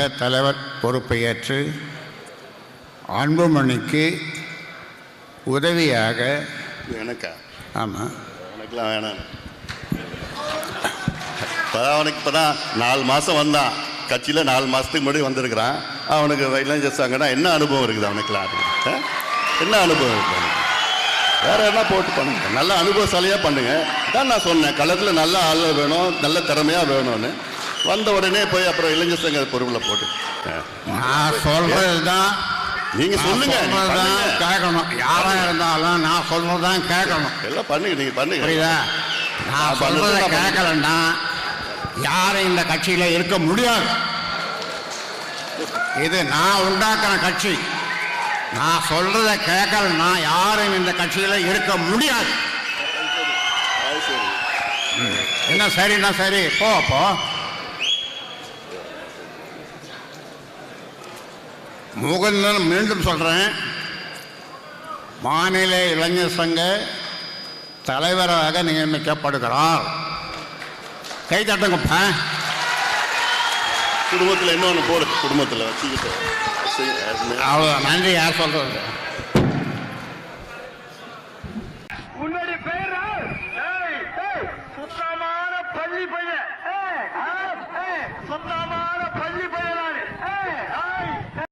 சங்க தலைவர் பொறுப்பை ஏற்று அன்புமணிக்கு உதவியாக எனக்கா? ஆமாம் எனக்குலாம் வேணாம். இப்போதான் அவனுக்கு இப்போ தான் நாலு மாதம் வந்தான். கட்சியில் நாலு மாதத்துக்கு முன்னாடி வந்திருக்கிறான். அவனுக்கு இளைஞர் சங்கம்னா என்ன அனுபவம் இருக்குது அவனுக்குலாம்? என்ன அனுபவம் இருக்குது வேற என்ன போட்டு பண்ணுங்க? நல்ல அனுபவசாலியாக பண்ணுங்க. தான் நான் சொன்னேன் களத்தில் நல்ல ஆள் வேணும் நல்ல திறமையாக வேணும்னு. வந்த உடனே போய் அப்புறம் இளைஞர் சங்க பொறுப்பில் போட்டு. நான் சொல்கிறது தான் நீங்க சொல்லுங்க, நீங்க. கேட்கணும். யாராக இருந்தாலும் நான் சொல்கிறது தான் கேட்கணும். எல்லாம் பண்ணுங்க நீங்கள் பண்ணுங்க. புரியுதா? நான் சொல்றத கேட்கலன்னா யாரும் இந்த கட்சியில இருக்க முடியாது. இது நான் உண்டாக்குற கட்சி. நான் சொல்றத கேட்கலன்னா யாரும் இந்த கட்சியில இருக்க முடியாது. அது சரி. என்ன சரின்னா சரி. போ போ. முகந்தன் மீண்டும் சொல்கிறேன் மாநில இளைஞர் சங்க தலைவராக நியமிக்கப்படுகிறார். கை தட்டுங்கப்பா குடும்பத்தில் இன்னொன்று போடு குடும்பத்தில் வச்சுக்கிட்டு. அவ்வளோ நன்றி யார் சொல்கிறது பள்ளி பையன்.